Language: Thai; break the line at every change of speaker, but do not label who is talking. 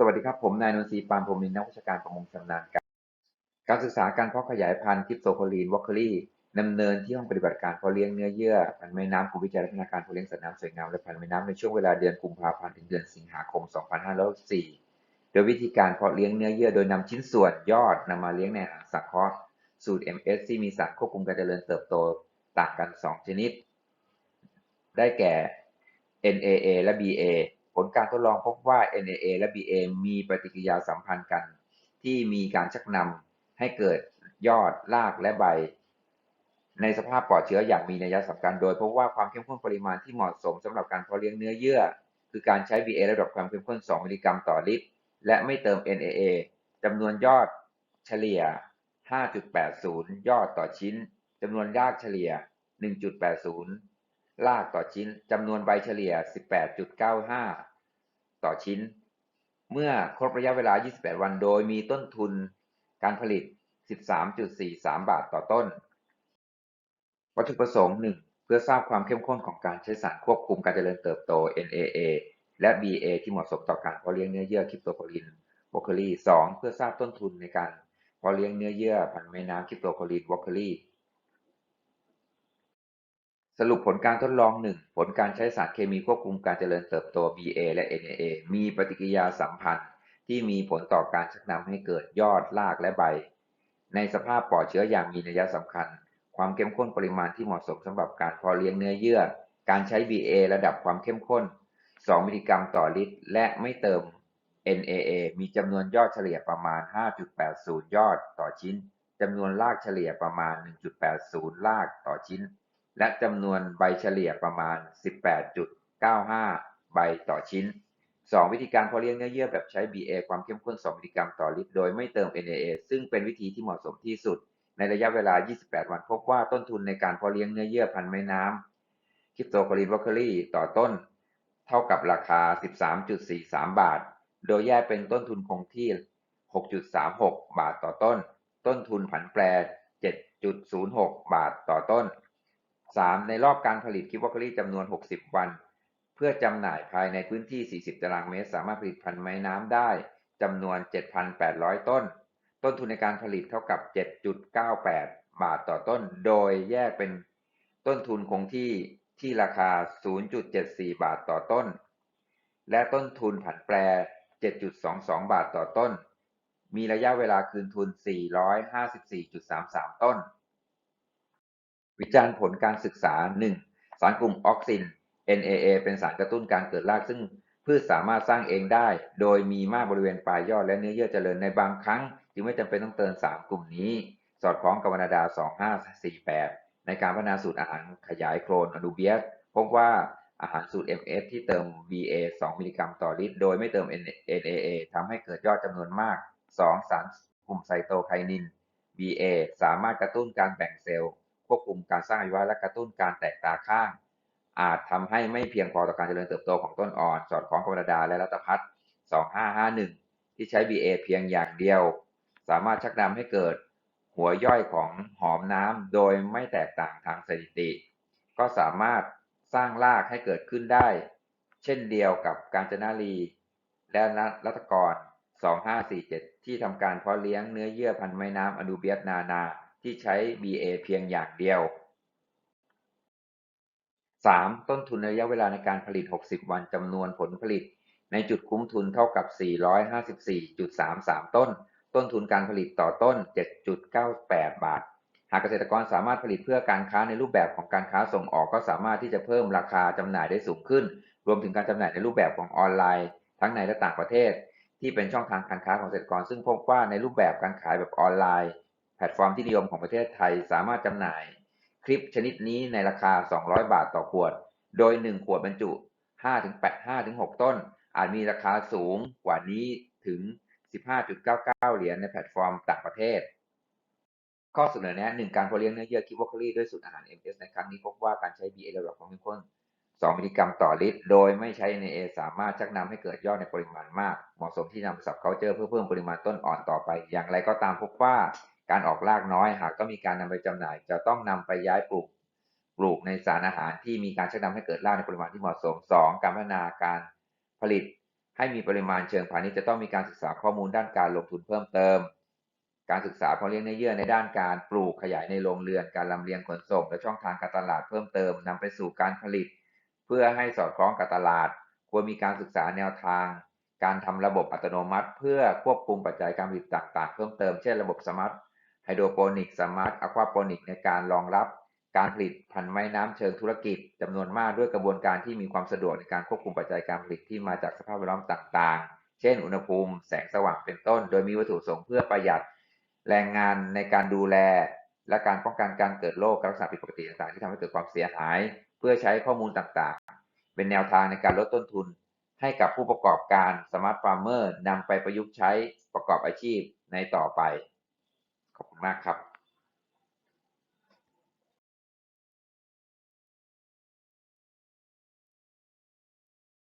สวัสดีครับ ผมนายนนทรีปานพรหมนินนักวิชาการประมงชำนาญการ การศึกษาการเพาะขยายพันธุ์คริปโซโคลีนวอคเคอรี่ดำเนินที่ห้องปฏิบัติการเพาะเลี้ยงเนื้อเยื่อพันธุ์แม่น้ำกลุ่มวิจัยและพัฒนาการเพาะเลี้ยงสัตว์น้ำสวยงามและพันธุ์แม่น้ำในช่วงเวลาเดือนกุมภาพันธ์ถึงเดือนสิงหาคม 2564โดยวิธีการเพาะเลี้ยงเนื้อเยื่อโดยนำชิ้นส่วนยอดนำมาเลี้ยงในอาหารสังเคราะห์สูตร MS ที่มีสารควบคุมการเจริญเติบโตต่างกัน 2 ชนิด ได้แก่ NAA และ BA ผลการทดลองพบว่า NAA และ BA มีปฏิกิริยาสัมพันธ์กัน ที่มีการชักนำให้เกิดยอดรากและใบ ในสภาพปลอดเชื้ออย่างมีนัยสำคัญโดยพบว่าความเข้มข้นปริมาณที่เหมาะสมสำหรับการเพาะเลี้ยงเนื้อเยื่อ คือการใช้ BA ระดับความเข้มข้น 2 มิลลิกรัมต่อลิตร และไม่เติม NAA จำนวนยอดเฉลี่ย 5.80 ยอดต่อชิ้นจำนวนรากเฉลี่ย 1.80 รากต่อชิ้นจำนวนใบเฉลี่ย 18.95 ต่อชิ้น เมื่อครบระยะเวลา 28 วันโดยมีต้นทุนการผลิต 13.43 บาทต่อต้น วัตถุประสงค์ 1. เพื่อทราบความเข้มข้นของการใช้สารควบคุมการเจริญเติบโต NAA และ BA ที่เหมาะสมต่อการเพาะเลี้ยงเนื้อเยื่อคริปโตโคลินวอคเคอรี่ 2. เพื่อทราบต้นทุนในการเพาะเลี้ยงเนื้อเยื่อพันธุ์แม่น้ำคริปโตโคลินวอคเคอรี่ สรุปผลการทดลอง 1. ผลการใช้สารเคมีควบคุมการเจริญเติบโต BA และ NAA มีปฏิกิริยาสัมพันธ์ ที่มีผลต่อการชักนำให้เกิดยอดรากและใบ ในสภาพปลอดเชื้ออย่างมีนัยสำคัญ ความเข้มข้นปริมาณที่เหมาะสมสำหรับการเพาะเลี้ยงเนื้อเยื่อ การใช้ BA ระดับความเข้มข้น 2 มิลลิกรัมต่อลิตร และไม่เติม NAA มีจำนวนยอดเฉลี่ยประมาณ 5.80 ยอดต่อชิ้นจำนวนรากเฉลี่ยประมาณ 1.80 รากต่อชิ้น และจำนวนใบเฉลี่ยประมาณ 18.95 ใบต่อชิ้น 2. วิธีการเพาะเลี้ยงเนื้อเยื่อแบบใช้ BA ความเข้มข้น 2 มิลลิกรัมต่อลิตร โดยไม่เติม NAA ซึ่งเป็นวิธีที่เหมาะสมที่สุด ในระยะเวลา 28 วันพบว่าต้นทุนในการเพาะเลี้ยงเนื้อเยื่อพันธุ์แม่น้ำคริปโตโคลินวอคเคอรี่ต่อต้น เท่ากับราคา 13.43 บาท โดยแยกเป็นต้นทุนคงที่ 6.36 บาทต่อต้น ต้นทุนผันแปร 7.06 บาทต่อต้น 3. ในรอบการผลิตคิปวอคเคอรี่จำนวน 60 วัน เพื่อจำหน่ายภายในพื้นที่ 40 ตารางเมตร สามารถผลิตพันธุ์ไม้น้ำได้จำนวน 7,800 ต้น ต้นทุนในการผลิตเท่ากับ 7.98 บาทต่อต้น โดยแยกเป็นต้นทุนคงที่ที่ราคา 0.74 บาทต่อต้น และต้นทุนผันแปร 7.22 บาทต่อต้น มีระยะเวลาคืนทุน 454.33 ต้น วิจารณ์ผลการศึกษา 1. สารกลุ่มออกซิน NAA เป็นสารกระตุ้นการเกิดรากซึ่งพืชสามารถสร้างเองได้ โดยมีมากบริเวณปลายยอดและเนื้อเยื่อเจริญในบางครั้ง จึงไม่จำเป็นต้องเติม3กลุ่มนี้ สอดคล้องกับวรรณดา 2548 ในการพัฒนาสูตรอาหารขยายโครนอนูเบียสพบว่าอาหารสูตร MS ที่เติม BA 2 มิลลิกรัมต่อลิตร โดยไม่เติม NAA ทำให้เกิดยอดจำนวนมาก 2. สารกลุ่มไซโตไคนิน BA สามารถกระตุ้นการแบ่งเซลล์ ควบคุมการสร้างอวัยวะและกระตุ้นการแตกตาข้าง อาจทำให้ไม่เพียงพอต่อการเจริญเติบโตของต้นอ่อน สอดคล้องกับรรดาและรัตพัฒน์2551 ที่ใช้ BA เพียงอย่างเดียว สามารถชักนำให้เกิดหัวย่อยของหอมน้ำโดยไม่แตกต่างทางสถิติ ก็สามารถสร้างรากให้เกิดขึ้นได้ เช่นเดียวกับการจนารีและรัตกร 2547 ที่ทำการเพาะเลี้ยงเนื้อเยื่อพันไม้น้ำอนูเบียสนานา ที่ใช้ BA เพียงอย่างเดียว 3. ต้นทุนระยะเวลาในการผลิต 60 วันจำนวนผลผลิต ในจุดคุ้มทุนเท่ากับ 454.33 ต้น ต้นทุนการผลิตต่อต้น 7.98 บาท หากเกษตรกรสามารถผลิตเพื่อการค้าในรูปแบบของการค้าส่งออกก็สามารถที่จะเพิ่มราคาจำหน่ายได้สูงขึ้น รวมถึงการจำหน่ายในรูปแบบของออนไลน์ ทั้งในและต่างประเทศ ที่เป็นช่องทางการค้าของเกษตรกร ซึ่งพบว่าในรูปแบบการขายแบบออนไลน์ แพลตฟอร์มที่นิยมของประเทศไทยสามารถจำหน่ายคลิปชนิดนี้ในราคา 200 บาทต่อขวด โดย 1 ขวดบรรจุ 5-8-5-6 ต้น อาจมีราคาสูงกว่านี้ถึง 15.99 เหรียญในแพลตฟอร์มต่างประเทศ ข้อเสนอแนะ1การเพาะเลี้ยงเนื้อเยื่อคิวบอคลี่ด้วยสูตรอาหาร MS ในครั้งนี้พบว่าการใช้ BA ระดับความเข้มข้น2มิลลิกรัมต่อลิตร โดยไม่ใช้ NA สามารถชักนำให้เกิดยอดในปริมาณมาก เหมาะสมที่นำสับเคาเจอร์เพื่อเพิ่มปริมาณต้นอ่อนต่อไป อย่างไรก็ตามพบว่า การออกรากน้อยหากต้องมีการนำไปจำหน่าย จะต้องนำไปย้ายปลูกปลูกในสารอาหารที่มีการชักนำให้เกิดรากในปริมาณที่เหมาะสม 2. การพัฒนาการผลิต ให้มีปริมาณเชิงพาณิชย์จะต้องมีการศึกษาข้อมูลด้านการลงทุนเพิ่มเติม การศึกษาเพาะเลี้ยงเนื้อเยื่อในด้านการปลูกขยายในโรงเรือนการลำเลียงขนส่ง และช่องทางการตลาดเพิ่มเติมนำไปสู่การผลิต เพื่อให้สอดคล้องกับตลาด ควรมีการศึกษาแนวทางการทำระบบอัตโนมัติ เพื่อควบคุมปัจจัยการผลิตต่าง ๆ เพิ่มเติมเช่นระบบสมาร์ท ไฮโดรโปนิกสมาร์ทอะควาโปนิกในการรองรับการผลิตพันไม้น้ำเชิงธุรกิจจำนวนมากด้วยกระบวนการที่มีความสะดวกในการควบคุมปัจจัยการผลิตที่มาจากสภาพแวดล้อมต่างๆ เช่น อุณหภูมิแสงสว่างเป็นต้น โดยมีวัตถุประสงค์เพื่อประหยัดแรงงานในการดูแล และการป้องกันการเกิดโรคและลักษณะผิดปกติต่างๆ ที่ทำให้เกิดความเสียหาย เพื่อใช้ข้อมูลต่างๆ เป็นแนวทางในการลดต้นทุน ให้กับผู้ประกอบการสมาร์ทฟาร์มเมอร์นำไปประยุกต์ใช้ประกอบอาชีพในต่อไป มากครับ